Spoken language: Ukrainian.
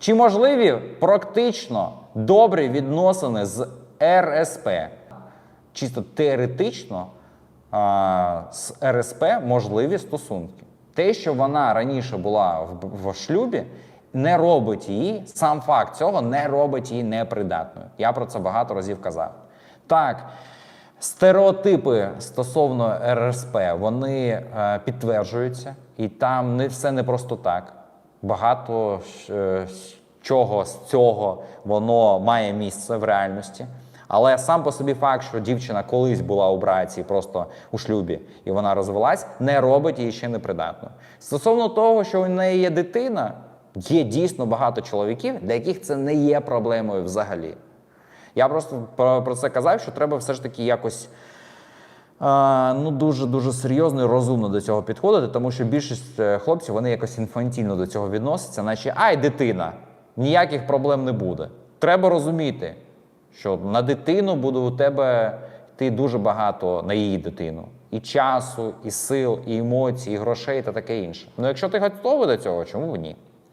Чи можливі практично добрі відносини з РСП? Чисто теоретично а, з РСП можливі стосунки. Те, що вона раніше була в, в шлюбі, не робить її, сам факт цього не робить її непридатною. Я про це багато разів казав. Так, стереотипи стосовно РСП вони е, підтверджуються, і там не все не просто так. Багато е, чого з цього воно має місце в реальності. Але сам по собі факт, що дівчина колись була у браці, просто у шлюбі, і вона розвелась, не робить її ще непридатною. Стосовно того, що у неї є дитина, є дійсно багато чоловіків, для яких це не є проблемою взагалі. Я просто про, це казав, що треба все ж таки якось ну, дуже дуже серйозно і розумно до цього підходити, тому що більшість е, хлопців вони якось інфантільно до цього відносяться, наче ай, дитина, ніяких проблем не буде. Треба розуміти, що на дитину буде у тебе йти дуже багато на її дитину. І часу, і сил, і емоцій, і грошей та таке інше. Ну якщо ти готовий до цього, чому б ні?